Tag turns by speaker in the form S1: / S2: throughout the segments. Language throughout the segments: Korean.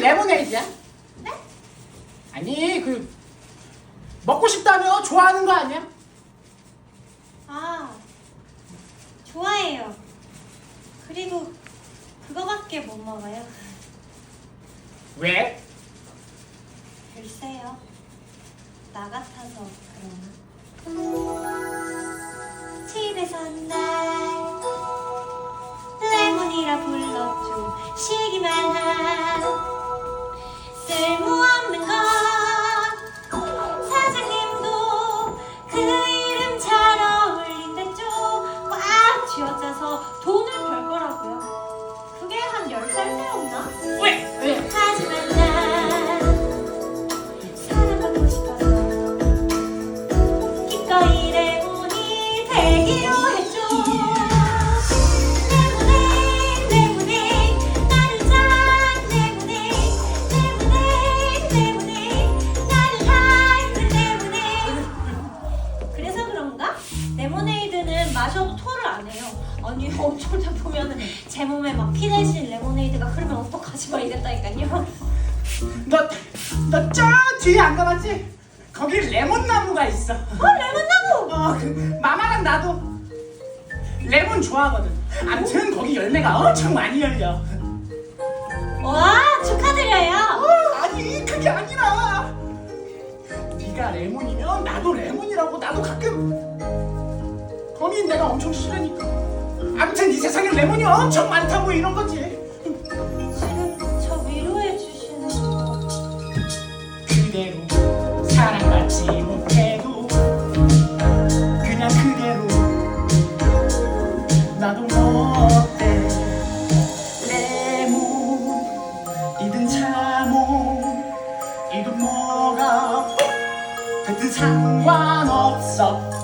S1: 레모네이드야?
S2: 네?
S1: 아니 그 먹고 싶다며 좋아하는 거 아니야?
S2: 아, 좋아해요. 그리고 그거밖에 못 먹어요.
S1: 왜?
S2: 글쎄요. 나 같아서 그러나? 집에선 날 돈을 벌 거라고요 그게 한열살 때였나?
S1: 왜? 왜?
S2: 하지만 난 사랑받고 싶어서 기꺼이 레몬이 되기로 했죠 레몬에 레몬에 나를 짠 레몬에 레몬에 레몬에 나를 닮은 레몬에 그래서 그런가? 레모네이드는 마셔도 토를 안 해요. 아니 엄청 다 보면은 제 몸에 막 피 대신 레모네이드가 흐르면 어떡하지 막 이랬다니까요.
S1: 너너 저 뒤에 안 가봤지? 거기 레몬 나무가 있어.
S2: 어 레몬나무!
S1: 어, 그 마마랑 나도 레몬 좋아하거든. 암튼 거기 열매가 엄청 많이 열려.
S2: 와 축하드려요.
S1: 어, 아니 그게 아니라 네가 레몬이면 나도 레몬이라고 나도 가끔 거미 내가 엄청 싫으니까 아무튼 이 세상에 레몬이 엄청 많다고 이런 거지.
S2: 지금 저 위로해 주시는 거.
S1: 그대로 사랑받지 못해도 그냥 그대로 나도 뭐 어때 레몬이든 차몬 이든 뭐가 됐든 상관없어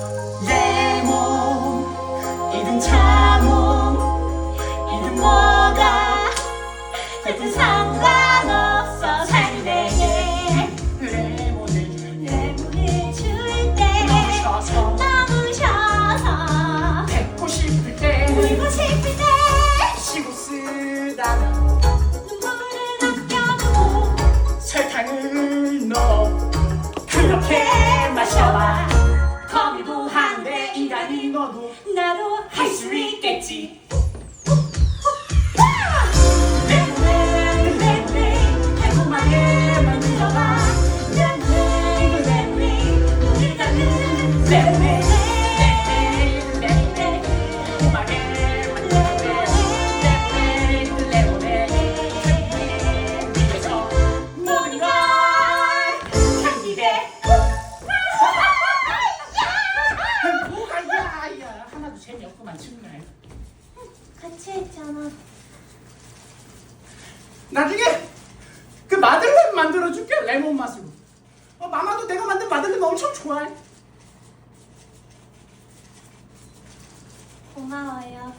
S1: 레몬에 레몬에 위에서 모든 걸
S2: 같이 했잖아.
S1: 나중에 그 마들렌 만들어줄게 레몬 맛으로. 어, 마마도 내가 만든 마들렌 엄청 좋아해.
S2: 고마워요